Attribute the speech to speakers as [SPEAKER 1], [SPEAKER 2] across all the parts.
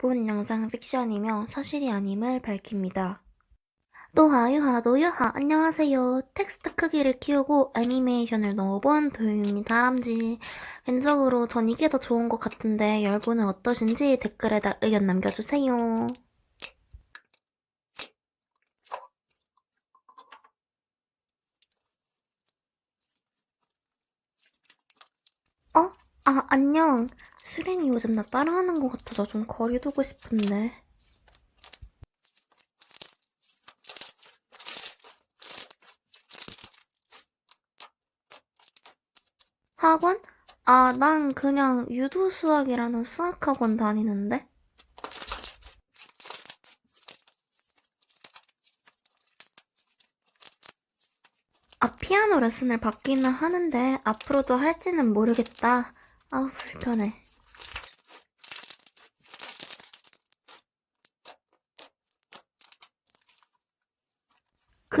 [SPEAKER 1] 본 영상 픽션이며 사실이 아님을 밝힙니다. 노하유하 노유하 안녕하세요. 텍스트 크기를 키우고 애니메이션을 넣어본 도윤입니다. 다람쥐. 개인적으로 전 이게 더 좋은 것 같은데 여러분은 어떠신지 댓글에다 의견 남겨주세요. 어? 아, 안녕. 수린이 요즘 나 따라하는 것 같아서 좀 거리 두고 싶은데. 학원? 아, 난 그냥 유도 수학이라는 수학학원 다니는데. 아, 피아노 레슨을 받기는 하는데 앞으로도 할지는 모르겠다. 아우, 불편해.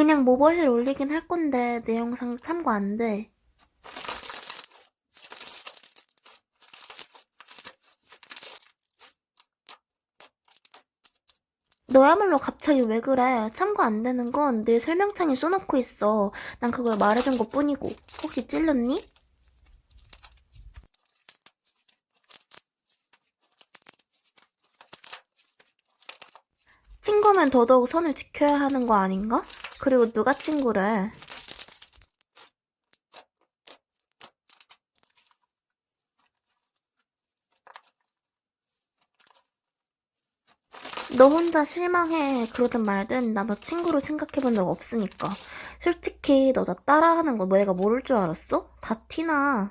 [SPEAKER 1] 그냥 모바일 올리긴 할 건데 내 영상 참고 안 돼. 너야말로 갑자기 왜 그래? 참고 안 되는 건내 설명창에 써놓고 있어. 난 그걸 말해준 것 뿐이고. 혹시 찔렸니? 친구면 더더욱 선을 지켜야 하는 거 아닌가? 그리고 누가 친구래? 너 혼자 실망해. 그러든 말든 나 너 친구로 생각해 본 적 없으니까. 솔직히 너 나 따라하는 거 내가 모를 줄 알았어? 다 티나.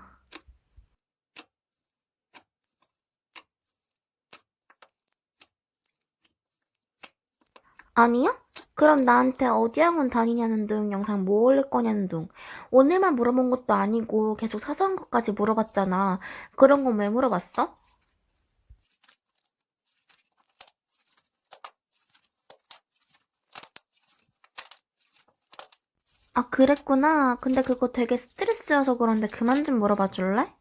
[SPEAKER 1] 아니야? 그럼 나한테 어디 학원 다니냐는 둥, 영상 뭐 올릴 거냐는 둥. 오늘만 물어본 것도 아니고 계속 사소한 것까지 물어봤잖아. 그런 건 왜 물어봤어? 아, 그랬구나. 근데 그거 되게 스트레스여서 그런데 그만 좀 물어봐 줄래?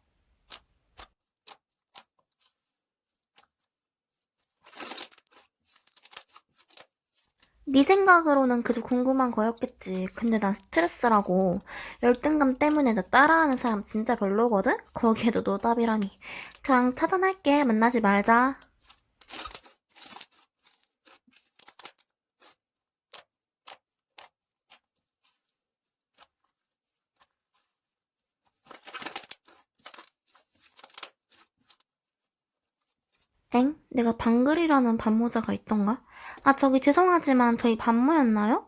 [SPEAKER 1] 네 생각으로는 그저 궁금한 거였겠지. 근데 난 스트레스라고. 열등감 때문에 나 따라하는 사람 진짜 별로거든? 거기에도 노답이라니. 그냥 차단할게. 만나지 말자. 엥? 내가 방글이라는 반모자가 있던가? 아, 저기 죄송하지만 저희 반모였나요?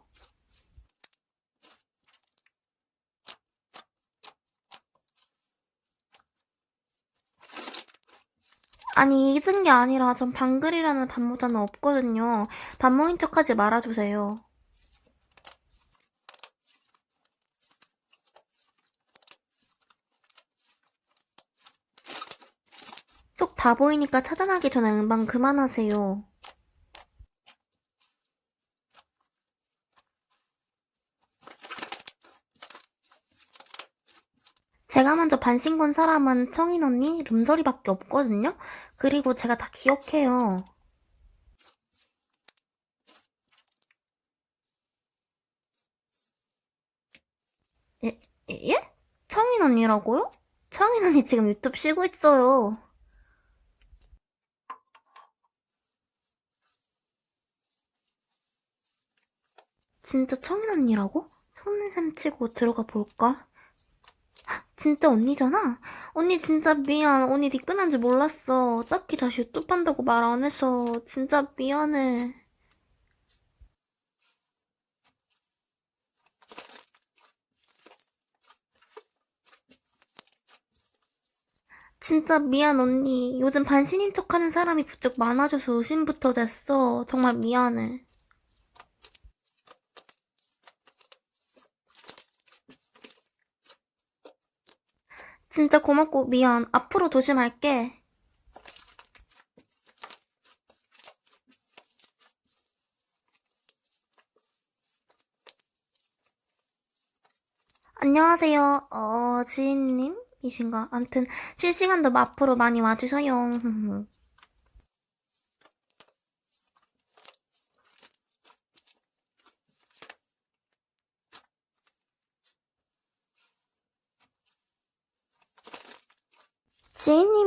[SPEAKER 1] 아니, 잊은 게 아니라 전 방글이라는 반모자는 없거든요. 반모인 척하지 말아주세요. 속다 보이니까 차단하기 전에 음방 그만하세요. 제가 먼저 반신 건 사람은 청인 언니, 룸소리밖에 없거든요? 그리고 제가 다 기억해요. 예, 예? 청인 언니라고요? 청인 언니 지금 유튜브 쉬고 있어요. 진짜 청인 언니라고? 속는 셈 치고 들어가 볼까? 진짜 언니잖아? 언니 진짜 미안. 언니 닉변한 줄 몰랐어. 딱히 다시 유튜브 한다고 말 안 해서 진짜 미안해. 진짜 미안 언니. 요즘 반신인 척하는 사람이 부쩍 많아져서 의심부터 됐어. 정말 미안해. 진짜 고맙고 미안. 앞으로 조심할게. 안녕하세요. 어, 지인님이신가? 암튼 실시간도 앞으로 많이 와주세요.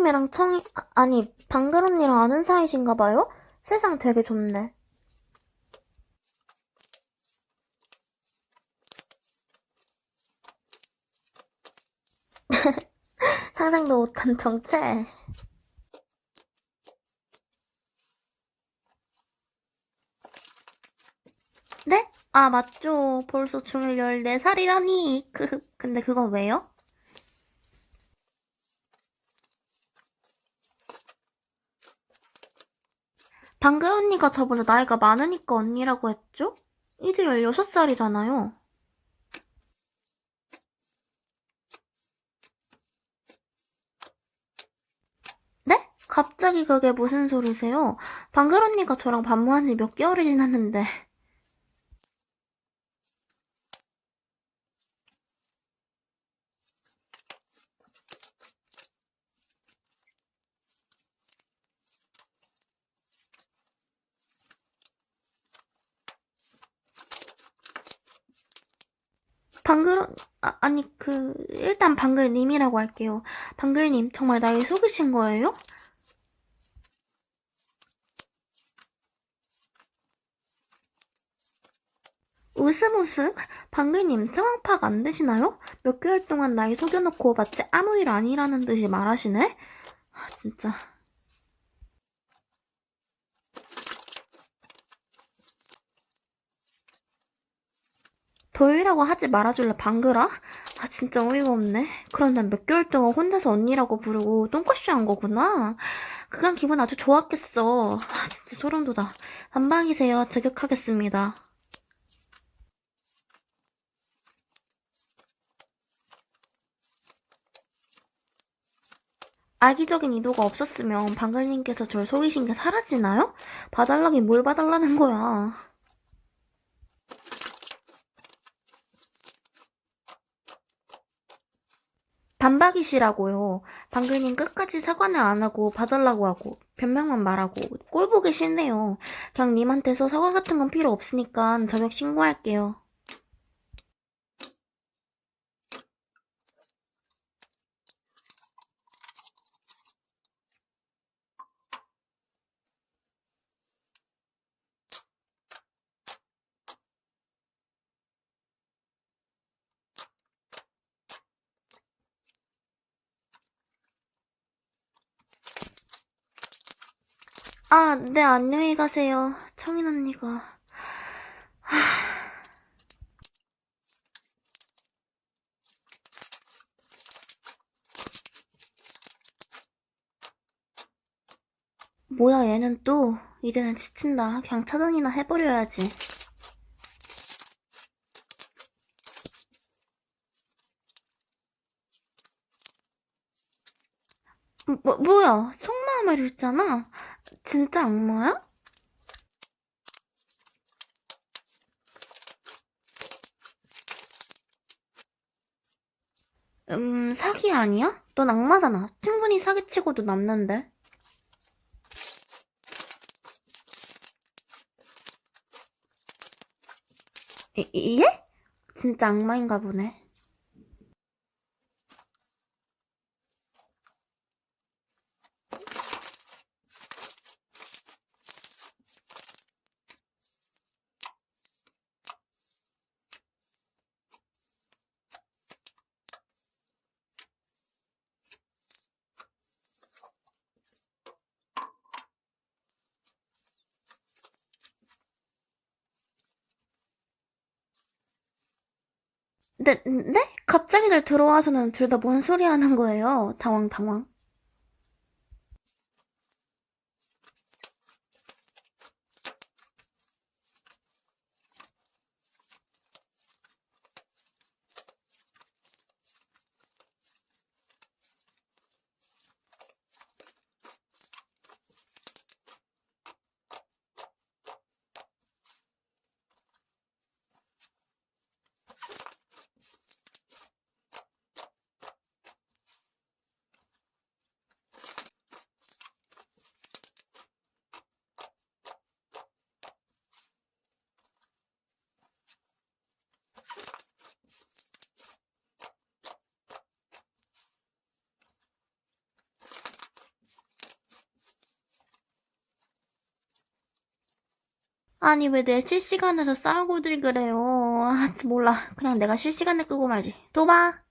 [SPEAKER 1] 지인님이랑 청이, 아, 아니, 방글 언니랑 아는 사이신가 봐요? 세상 되게 좁네. 상상도 못한 정체. 네? 아, 맞죠. 벌써 중일 14살이라니. 그, 근데 그건 왜요? 방글 언니가 저보다 나이가 많으니까 언니라고 했죠? 이제 16살이잖아요. 네? 갑자기 그게 무슨 소리세요? 방글 언니가 저랑 반모한 지 몇 개월이 지났는데. 방글, 언- 아, 아니, 그, 일단 방글님이라고 할게요. 방글님, 정말 나이 속이신 거예요? 웃음 웃음? 방글님, 상황 파악 안 되시나요? 몇 개월 동안 나이 속여놓고 마치 아무 일 아니라는 듯이 말하시네? 아, 진짜. 도일이라고 하지 말아줄래, 방글아? 아, 진짜 어이가 없네. 그럼 난 몇 개월 동안 혼자서 언니라고 부르고 똥꼬쇼 한 거구나. 그간 기분 아주 좋았겠어. 아, 진짜 소름 돋아. 한방이세요. 저격하겠습니다. 악의적인 의도가 없었으면 방글님께서 절 속이신 게 사라지나요? 봐달라긴 뭘 봐달라는 거야. 반박이시라고요. 방글님 끝까지 사과는 안 하고 봐달라고 하고 변명만 말하고 꼴 보기 싫네요. 그냥 님한테서 사과 같은 건 필요 없으니까 저격 신고할게요. 아, 네, 안녕히 가세요. 청인 언니가. 뭐야, 얘는 또. 이제는 지친다. 그냥 차단이나 해버려야지. 뭐, 뭐야, 속마음을 읽잖아? 진짜 악마야? 음, 사기 아니야? 넌 악마잖아. 충분히 사기치고도 남는데. 예? 진짜 악마인가 보네. 네, 네? 갑자기들 들어와서는 둘 다 뭔 소리 하는 거예요? 당황, 당황. 아니, 왜 내 실시간에서 싸우고들 그래요. 아, 몰라. 그냥 내가 실시간에 끄고 말지. 또 봐.